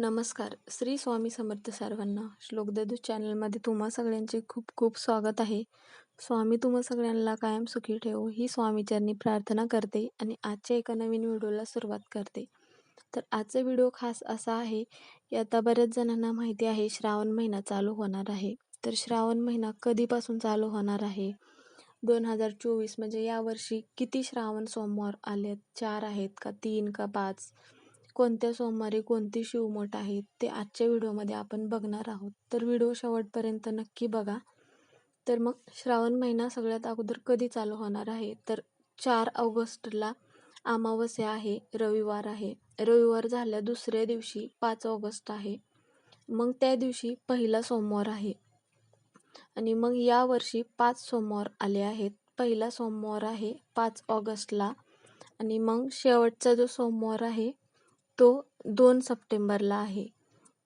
नमस्कार. श्री स्वामी समर्थ सर्वांना श्लोकदेदू चॅनलमध्ये तुम्हा सगळ्यांचे खूप खूप स्वागत आहे. स्वामी तुम्हा सगळ्यांना कायम सुखी ठेवो ही स्वामीचरणी प्रार्थना करते आणि आजच्या एका नवीन व्हिडिओला सुरुवात करते. तर आजचा व्हिडिओ खास असा आहे की आता बऱ्याच जणांना माहिती आहे श्रावण महिना चालू होणार आहे. तर श्रावण महिना कधीपासून चालू होणार आहे? दोन हजार चोवीस म्हणजे यावर्षी किती श्रावण सोमवार आले चार आहेत का तीन का पाच? कोणत्या सोमवारी कोणती शिवमोठ आहे ते आजच्या व्हिडिओमध्ये आपण बघणार आहोत. तर व्हिडिओ शेवटपर्यंत नक्की बघा. तर मग श्रावण महिना सगळ्यात अगोदर कधी चालू होणार आहे? तर चार ऑगस्टला अमावस्या आहे रविवार आहे. रविवार झाल्या दुसऱ्या दिवशी पाच ऑगस्ट आहे. मग त्या दिवशी पहिला सोमवार आहे. आणि मग यावर्षी पाच सोमवार आले आहेत. पहिला सोमवार आहे पाच ऑगस्टला. आणि मग शेवटचा जो सोमवार आहे तो दोन सप्टेंबरला आहे.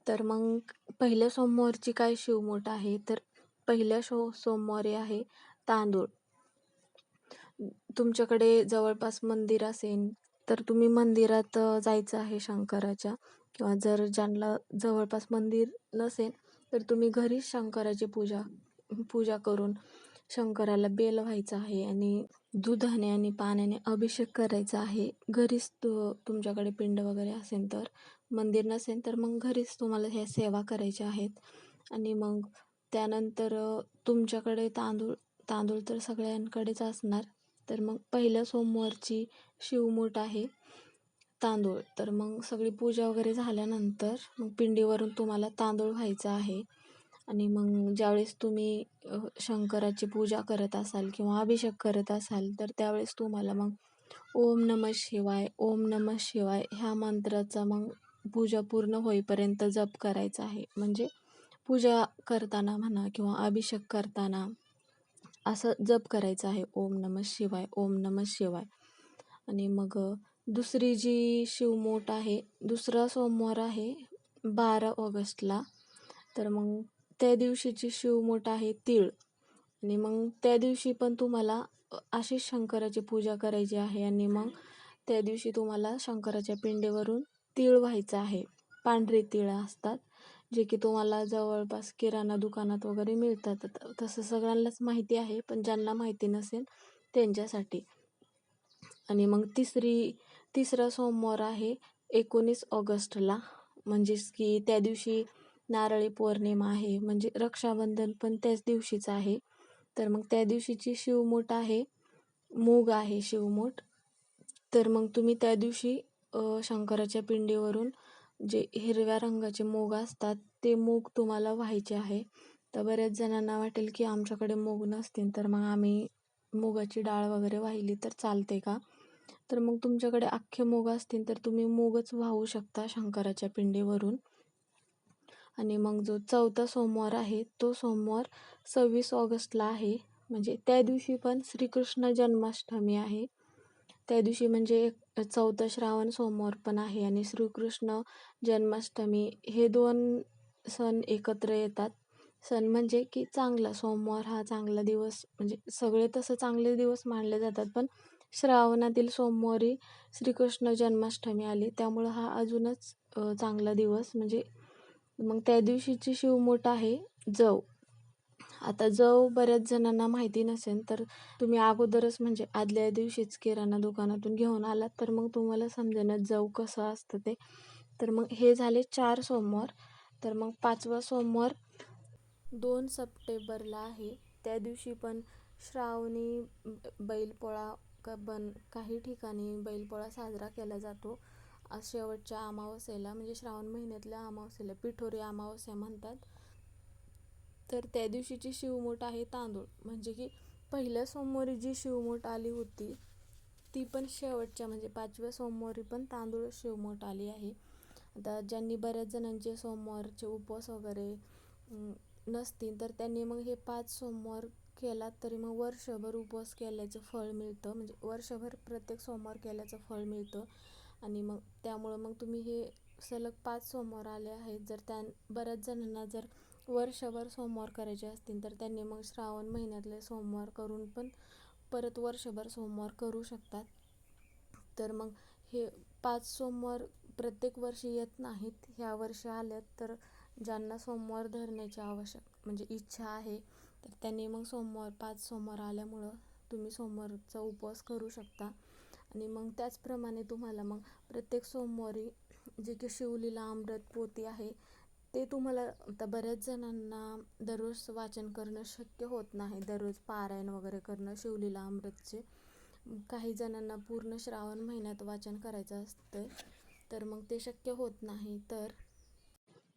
तर मग पहिल्या सोमवारची काय शिवमोट आहे? तर पहिल्या शो सोमवारी आहे तांदूळ. तुमच्याकडे जवळपास मंदिर असेल तर तुम्ही मंदिरात जायचं आहे शंकराच्या. किंवा जर ज्यांना जवळपास मंदिर नसेल तर तुम्ही घरीच शंकराची पूजा पूजा करून शंकराला बेल व्हायचं आहे आणि दुधाने आणि पाण्याने अभिषेक करायचा आहे. घरीच तु तुमच्याकडे पिंड वगैरे असेल तर मंदिर नसेल तर मग घरीच तुम्हाला ह्या सेवा करायच्या आहेत. आणि मग त्यानंतर तुमच्याकडे तांदूळ तांदूळ तर सगळ्यांकडेच असणार. तर मग पहिल्या सोमवारची शिवमूठ आहे तांदूळ. तर मग सगळी पूजा वगैरे झाल्यानंतर मग पिंडीवरून तुम्हाला तांदूळ व्हायचा आहे. आणि मग ज्यावेळेस तुम्ही शंकराची पूजा करत असाल किंवा अभिषेक करत असाल तर त्यावेळेस तुम्हाला मग ओम नमः शिवाय ओम नमः शिवाय ह्या मंत्राचा मग पूजा पूर्ण होईपर्यंत जप करायचा आहे. म्हणजे पूजा करताना म्हणा किंवा अभिषेक करताना असं जप करायचं आहे. ओम नमः शिवाय ओम नमः शिवाय. आणि मग दुसरी जी शिवमोट आहे दुसरा सोमवार आहे बारा ऑगस्टला. तर मग त्या दिवशीची शिवमोठ आहे तीळ. आणि मग त्या दिवशी पण तुम्हाला अशीच शंकराची पूजा करायची आहे आणि मग त्या दिवशी तुम्हाला शंकराच्या पिंडीवरून तीळ व्हायचं आहे. पांढरे तीळ असतात जे की तुम्हाला जवळपास किराणा दुकानात वगैरे मिळतात. तसं सगळ्यांनाच माहिती आहे पण ज्यांना माहिती नसेल त्यांच्यासाठी. आणि मग तिसरी तिसरा सोमवार आहे एकोणीस ऑगस्टला. म्हणजेच की त्या दिवशी नारळी पौर्णिमा आहे म्हणजे रक्षाबंधन पण त्याच दिवशीच आहे. तर मग त्या दिवशीची शिवमूठ आहे मूग आहे शिवमूठ तर मग तुम्ही त्या दिवशी शंकराच्या पिंडीवरून जे हिरव्या रंगाचे मूग असतात ते मूग तुम्हाला व्हायचे आहे. तर बऱ्याच जणांना वाटेल की आमच्याकडे मूग नसतील तर मग आम्ही मुगाची डाळ वगैरे वाहिली तर चालते का? तर मग तुमच्याकडे अख्खे मूग असतील तर तुम्ही मूगच वाहू शकता शंकराच्या पिंडीवरून. आणि मग जो चौथा सोमवार आहे तो सोमवार सव्वीस ऑगस्टला आहे. म्हणजे त्या दिवशी पण श्रीकृष्ण जन्माष्टमी आहे. त्या दिवशी म्हणजे चौथा श्रावण सोमवार पण आहे आणि श्रीकृष्ण जन्माष्टमी हे दोन सण एकत्र येतात. सण म्हणजे की चांगला सोमवार हा चांगला दिवस म्हणजे सगळे तसं चांगले दिवस मानले जातात पण श्रावणातील सोमवारी श्रीकृष्ण जन्माष्टमी आली. त्यामुळं हा अजूनच चांगला दिवस. म्हणजे मग त्या दिवशीची शिवमूठ आहे जव. आता जव बऱ्याच जणांना माहिती नसेल तर तुम्ही अगोदरच म्हणजे आदल्या दिवशीच किराणा दुकानातून घेऊन आलात तर मग तुम्हाला समजेना जव कसं असतं ते. तर मग हे झाले चार सोमवार. तर मग पाचवा सोमवार दोन सप्टेंबरला आहे. त्या दिवशी पण श्रावणी बैलपोळा का बन काही ठिकाणी बैलपोळा साजरा केला जातो. शेवटच्या अमावस्येला म्हणजे श्रावण महिन्यातल्या अमावस्येला पिठोरी अमावस्या म्हणतात. तर त्या दिवशीची शिवमूठ आहे तांदूळ. म्हणजे की पहिल्या सोमवारी जी शिवमूठ आली होती ती पण शेवटच्या म्हणजे पाचव्या सोमवारी पण तांदूळ शिवमूठ आली आहे. आता ज्यांनी बऱ्याच जणांचे सोमवारचे उपवास वगैरे नसतील तर त्यांनी मग हे पाच सोमवार केलात तरी मग वर्षभर उपवास केल्याचं फळ मिळतं. म्हणजे वर्षभर प्रत्येक सोमवार केल्याचं फळ मिळतं. आणि मग त्यामुळं मग तुम्ही हे सलग पाच सोमवार आले आहेत. जर त्या बऱ्याच जणांना जर वर्षभर सोमवार करायचे असतील तर त्यांनी मग श्रावण महिन्यातले सोमवार करून पण परत वर्षभर सोमवार करू शकतात. तर मग हे पाच सोमवार प्रत्येक वर्षी येत नाहीत. ह्या वर्षी आल्यात तर ज्यांना सोमवार धरण्याची आवश्यक म्हणजे इच्छा आहे तर त्यांनी मग सोमवार पाच सोमवार आल्यामुळं तुम्ही सोमवारचा उपवास करू शकता. आणि मग त्याचप्रमाणे तुम्हाला मग प्रत्येक सोमवारी जे की शिवलीला अमृत पोती आहे ते तुम्हाला आता बऱ्याच जणांना दररोज वाचन करणं शक्य होत नाही. दररोज पारायण वगैरे करणं शिवलीला अमृतचे. काही जणांना पूर्ण श्रावण महिन्यात वाचन करायचं असतं तर मग ते शक्य होत नाही. तर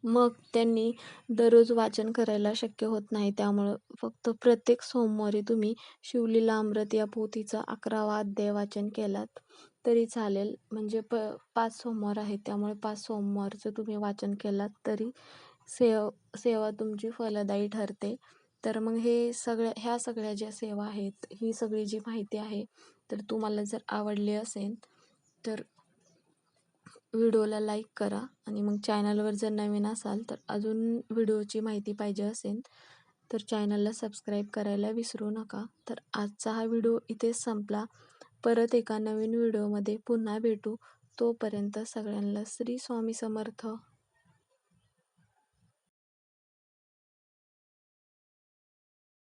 मग त्यांनी दररोज वाचन करायला शक्य होत नाही. त्यामुळं फक्त प्रत्येक सोमवारी तुम्ही शिवलीला अमृत या पोथीचा अकरावा अध्याय वाचन केलात तरी चालेल. म्हणजे प पाच सोमवार आहेत. त्यामुळे पाच सोमवारचं तुम्ही वाचन केलात तरी सेव सेवा तुमची फलदायी ठरते. तर मग हे सगळ्या ह्या सगळ्या ज्या सेवा आहेत ही सगळी जी माहिती आहे तर तुम्हाला जर आवडली असेल तर व्हिडिओला लाईक करा आणि मग चॅनलवर जर नवीन असाल तर अजून व्हिडिओची माहिती पाहिजे असेल तर चॅनलला सबस्क्राईब करायला विसरू नका. तर आजचा हा व्हिडिओ इथेच संपला. परत एका नवीन व्हिडिओमध्ये पुन्हा भेटू. तोपर्यंत सगळ्यांना श्री स्वामी समर्थ.